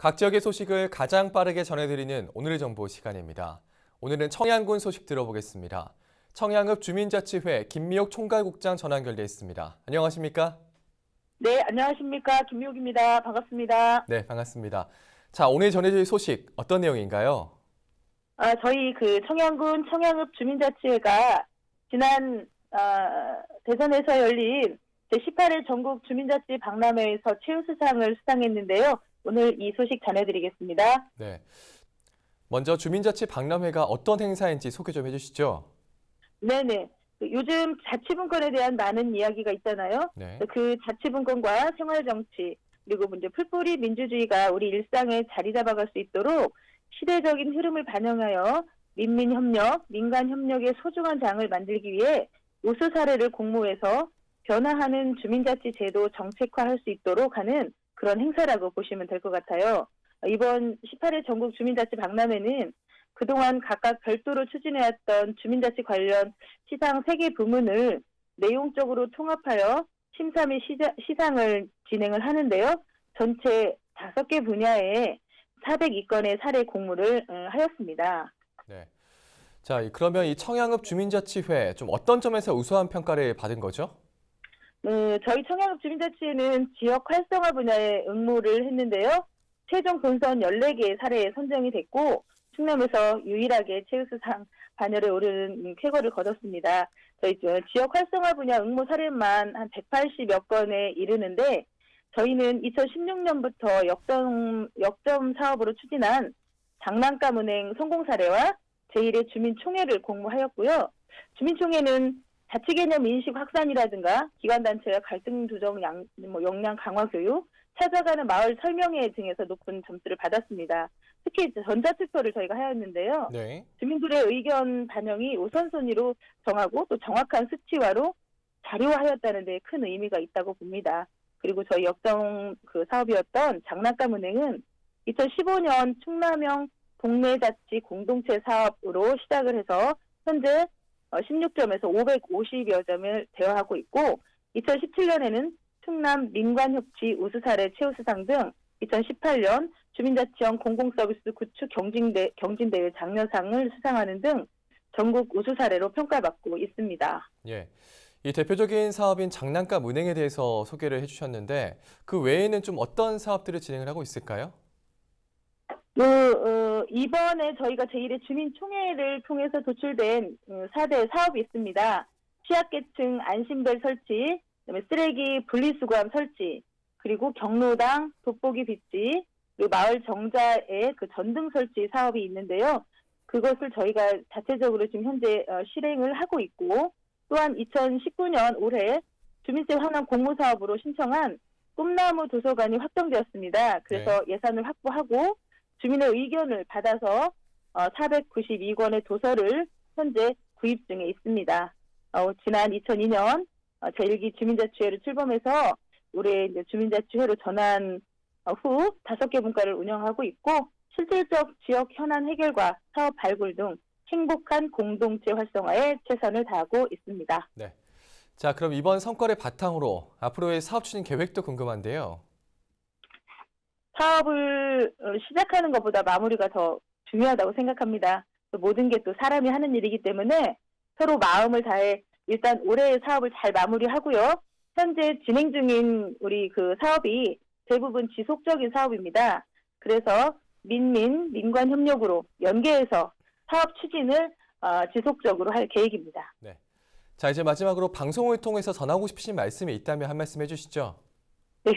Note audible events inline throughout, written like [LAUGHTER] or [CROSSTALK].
각 지역의 소식을 가장 빠르게 전해드리는 오늘의 정보 시간입니다. 오늘은 청양군 소식 들어보겠습니다. 청양읍 주민자치회 김미옥 총괄국장 전화 연결돼 있습니다. 안녕하십니까? 네, 안녕하십니까. 김미옥입니다. 반갑습니다. 네, 반갑습니다. 자, 오늘 전해드릴 소식 어떤 내용인가요? 아, 저희 그 청양군 청양읍 주민자치회가 지난 아, 대전에서 열린 제18회 전국 주민자치 박람회에서 최우수상을 수상했는데요. 오늘 이 소식 전해드리겠습니다. 네. 먼저 주민자치 박람회가 어떤 행사인지 소개 좀 해주시죠. 네네. 그 요즘 자치분권에 대한 많은 이야기가 있잖아요. 네. 그 자치분권과 생활정치 그리고 이제 풀뿌리 민주주의가 우리 일상에 자리 잡아갈 수 있도록 시대적인 흐름을 반영하여 민민협력, 민간협력의 소중한 장을 만들기 위해 우수 사례를 공모해서 변화하는 주민자치 제도 정책화할 수 있도록 하는 그런 행사라고 보시면 될 것 같아요. 이번 18회 전국 주민자치 박람회는 그동안 각각 별도로 추진해왔던 주민자치 관련 시상 3개 부문을 내용적으로 통합하여 심사 및 시상을 진행을 하는데요. 전체 5개 분야에 402건의 사례 공모를 어, 하였습니다. 네. 자, 이- 그러면 이 청양읍 주민자치회 좀 어떤 점에서 우수한 평가를 받은 거죠? 어, 저희 청양읍 주민자치회는 지역 활성화 분야에 응모를 했는데요. 최종 본선 14개 사례에 선정이 됐고 충남에서 유일하게 최우수상 반열에 오르는 음, 쾌거를 거뒀습니다. 저희 저 지역 활성화 분야 응모 사례만 한 180여 건에 이르는데 저희는 2016년부터 역점, 역점 사업으로 추진한 장난감 은행 성공 사례와 제1의 주민총회를 공모하였고요. 주민총회는 자치 개념 인식 확산이라든가 기관단체와 갈등 조정 양, 뭐 역량 강화 교육, 찾아가는 마을 설명회 등에서 높은 점수를 받았습니다. 특히 전자투표를 저희가 하였는데요. 네. 주민들의 의견 반영이 우선순위로 정하고 또 정확한 수치화로 자료화하였다는 데 큰 의미가 있다고 봅니다. 그리고 저희 역정 그 사업이었던 장난감 은행은 2015년 충남형 동네자치 공동체 사업으로 시작을 해서 현재 16점에서 550여 점을 대여하고 있고 2017년에는 충남 민관협치 우수사례 최우수상 등 2018년 주민자치형 공공서비스 구축 경진대, 경진대회 장려상을 수상하는 등 전국 우수 사례로 평가받고 있습니다. 예. 이 대표적인 사업인 장난감 은행에 대해서 소개를 해주셨는데 그 외에는 좀 어떤 사업들을 진행을 하고 있을까요? 그, 어, 이번에 저희가 제1회 주민총회를 통해서 도출된 어, 4대 사업이 있습니다. 취약계층 안심벨 설치, 그다음에 쓰레기 분리수거함 설치, 그리고 경로당 돋보기 빗지, 그리고 마을 정자의 그 전등 설치 사업이 있는데요. 그것을 저희가 자체적으로 지금 현재 어, 실행을 하고 있고, 또한 2019년 올해 주민세 환원 공모사업으로 신청한 꿈나무 도서관이 확정되었습니다. 그래서 예산을 확보하고 주민의 의견을 받아서 어, 492권의 도서를 현재 구입 중에 있습니다. 어, 지난 2002년 어, 제1기 주민자치회를 출범해서 올해 이제 주민자치회로 전환 어, 후 다섯 개 분과를 운영하고 있고 실질적 지역 현안 해결과 사업 발굴 등 행복한 공동체 활성화에 최선을 다하고 있습니다. 네. 자, 그럼 이번 성과를 바탕으로 앞으로의 사업 추진 계획도 궁금한데요. 사업을 어, 시작하는 것보다 마무리가 더 중요하다고 생각합니다. 또 모든 게 또 사람이 하는 일이기 때문에 서로 마음을 다해 일단 올해의 사업을 잘 마무리하고요. 현재 진행 중인 우리 그 사업이 대부분 지속적인 사업입니다. 그래서 민민 민관 협력으로 연계해서 사업 추진을 어, 지속적으로 할 계획입니다. 자, 이제 마지막으로 방송을 통해서 전하고 싶으신 말씀이 있다면 한 말씀 해주시죠. [LAUGHS] 네.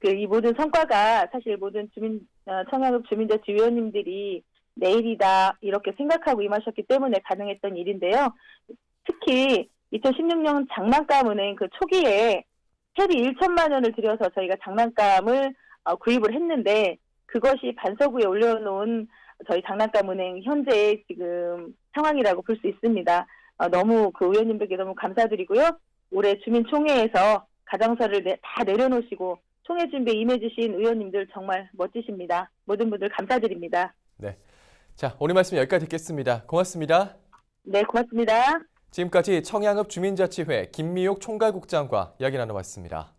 그 이 모든 성과가 사실 모든 주민 어, 청양읍 주민자치 위원님들이 내일이다 이렇게 생각하고 임하셨기 때문에 가능했던 일인데요. 특히 2016년 장난감 은행 그 초기에 회비 1천만 원을 들여서 저희가 장난감을 어, 구입을 했는데 그것이 반서구에 올려놓은 저희 장난감 은행 현재 지금 상황이라고 볼 수 있습니다. 어, 너무 그 의원님들께 너무 감사드리고요. 올해 주민총회에서 가정서를 내- 다 내려놓으시고 총회 준비에 임해주신 의원님들 정말 멋지십니다. 모든 분들 감사드립니다. 자, 오늘 말씀 여기까지 듣겠습니다. 고맙습니다. 네, 고맙습니다. 지금까지 청양읍 주민자치회 김미옥 총괄국장과 이야기 나눠봤습니다.